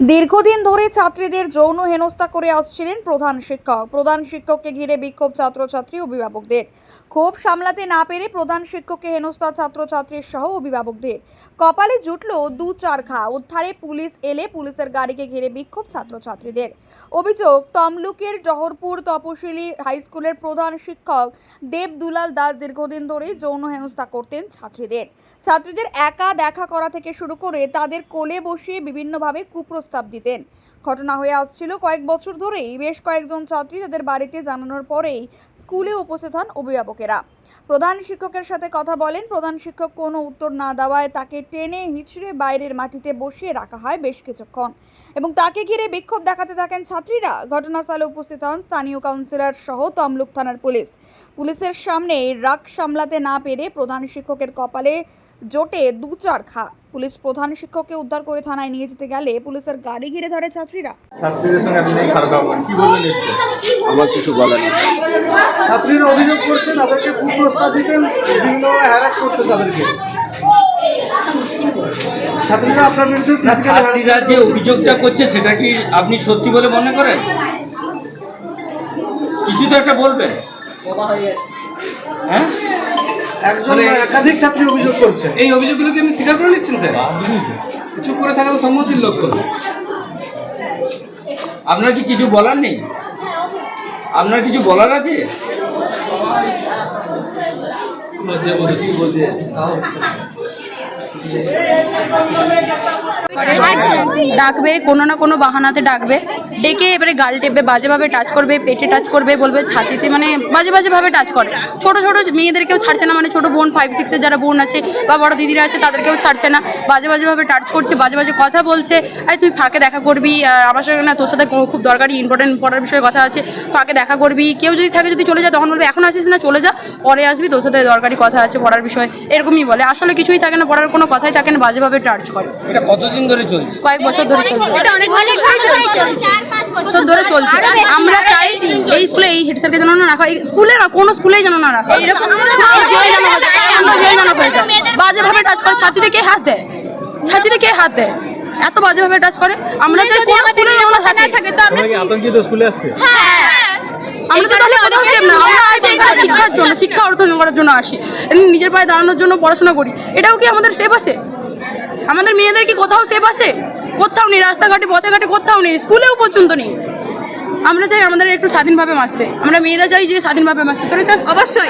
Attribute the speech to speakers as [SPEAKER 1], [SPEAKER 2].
[SPEAKER 1] দীর্ঘদিন ধরে ছাত্রীদের যৌন হেনস্থা করে আসছিলেন প্রধান শিক্ষক। প্রধান শিক্ষককে ঘিরে বিক্ষোভ ছাত্রছাত্রী অভিভাবকদের। ক্ষোভ সামলাতে না পেরে প্রধান শিক্ষককে হেনস্থা ছাত্রছাত্রীর সহ অভিভাবকদের। কপালে জুটল দু চার ঘা উদ্ধারে পুলিশ এলে পুলিশের গাড়িকে ঘিরে বিক্ষোভ ছাত্রছাত্রীদের। অভিযোগ, তমলুকের জহরপুর তপশিলি হাই স্কুলের প্রধান শিক্ষক দেব দুলাল দাস দীর্ঘদিন ধরেই যৌন হেনস্থা করতেন ছাত্রীদের। ছাত্রীদের একা দেখা করা থেকে শুরু করে তাদের কোলে বসিয়ে বিভিন্নভাবে কুপ্রস্তাব দিতেন। ঘটনা হয়ে আসছিল কয়েক বছর ধরেই। বেশ কয়েকজন ছাত্রী তাদের বাড়িতে জানানোর পরেই স্কুলে উপস্থিত হন অভিভাবকেরা। প্রধান শিক্ষকের সাথে কথা বলেন। প্রধান শিক্ষক কোনো উত্তর না দেওয়ায় তাকে টেনে হিচড়ে বাইরের মাটিতে বসিয়ে রাখা হয় বেশ কিছুক্ষণ। এবং তাকে ঘিরে বিক্ষোভ দেখাতে থাকেন ছাত্রীরা। ঘটনাস্থলে উপস্থিত হন স্থানীয় কাউন্সিলর সহ তমলুক থানার পুলিশ। পুলিশের সামনে রাগ সামলাতে না পেরে প্রধান শিক্ষকের কপালে জোটে দু চার খা পুলিশ প্রধান শিক্ষককে উদ্ধার করে থানায় নিয়ে যেতে গেলে পুলিশের গাড়ি ঘিরে ধরে ছাত্রীরা।
[SPEAKER 2] ছাত্রীদের সঙ্গে আপনি খারাপ কি বলবেন
[SPEAKER 3] আমার কিছু বলার নেই।
[SPEAKER 4] ছাত্রীরা অভিযোগ করছে তাদেরকে কুপ্রস্তাব দিতেন বিভিন্ন হ্যারাস করতেন তাদেরকে। ছাত্রীরা আপনার বিরুদ্ধে
[SPEAKER 5] ছাত্রীরা যে অভিযোগটা করছে সেটা কি আপনি সত্যি বলে মনে করেন? কিছু তো একটা বলবেন। হ্যাঁ?
[SPEAKER 4] একজন না একাধিক ছাত্রী অভিযোগ করছে।
[SPEAKER 6] এই অভিযোগগুলোকে আপনি স্বীকার করে নিচ্ছেন স্যার? চুপ করে থাকা তো সম্মতির লক্ষণ।
[SPEAKER 5] আপনার কি কিছু বলার নেই? আপনার কিছু বলার আছে?
[SPEAKER 7] ডাকবে কোনো না কোনো বাহানাতে ডাকবে। ডেকে এবারে গাল টেপবে বাজেভাবে টাচ করবে পেটে টাচ করবে বলবে ছাতিতে মানে বাজে বাজেভাবে টাচ করে। ছোট ছোট মেয়েদেরকেও ছাড়ছে না মানে ছোট বোন ফাইভ সিক্সের যারা বোন আছে বা বড় দিদিরা আছে তাদেরকেও ছাড়ছে না। বাজে বাজেভাবে টাচ করছে বাজে বাজে কথা বলছে। আই তুই ফাঁকে দেখা করবি আর আমার সঙ্গে না তোর সাথে খুব দরকারি ইম্পর্টেন্ট পড়ার বিষয়ে কথা আছে। ফাঁকে দেখা করবি কেউ যদি থাকে যদি চলে যা তখন বলবে এখন আসিস না চলে যা। পরে আসবি তোর সাথে দরকারি কথা আছে পড়ার বিষয়ে। এরকমই বলে। আসলে কিছুই থাকে না পড়ার কোনো কথাই থাকে না বাজেভাবে টাচ করে।
[SPEAKER 5] এটা কতদিন ধরে চলছে?
[SPEAKER 7] কয়েক বছর ধরে চলছে।
[SPEAKER 8] অনেক অনেক ধরে চলছে।
[SPEAKER 7] বছর ধরে চলছে। আমরা চাই এই স্কুলে এই হেড স্যারকে যেন না রাখা এই স্কুলে না কোনো স্কুলেই যেন না রাখা জেল যেন হয়ে যায়, চার ঘণ্টা জেল যেন হয়ে যায়। বাজেভাবে টাচ করে ছাত্রীদের কে হাত দেয়? ছাত্রীদের কে হাত দেয়? এত বাজেভাবে টাচ করে। আমরা চাই কোনো স্কুলে যেন না থাকে।
[SPEAKER 2] আতঙ্কিত স্কুলে আসছে।
[SPEAKER 7] আমরা তো তাহলে কোথাও সেফ না আমরা আসি এখানে শিক্ষার জন্য শিক্ষা অর্জন করার জন্য আসি। এমনি নিজের পায়ে দাঁড়ানোর জন্য পড়াশোনা করি। এটাও কি আমাদের সেফ আছে? আমাদের মেয়েদের কি কোথাও সেফ আছে? কোথাও নেই, রাস্তাঘাটে পথে ঘাটে কোথাও নেই, স্কুলেও পর্যন্ত নেই। আমরা চাই আমাদের একটু স্বাধীনভাবে বাঁচতে। আমরা মেয়েরা চাই যে স্বাধীনভাবে মাসতে তাহলে
[SPEAKER 8] অবশ্যই।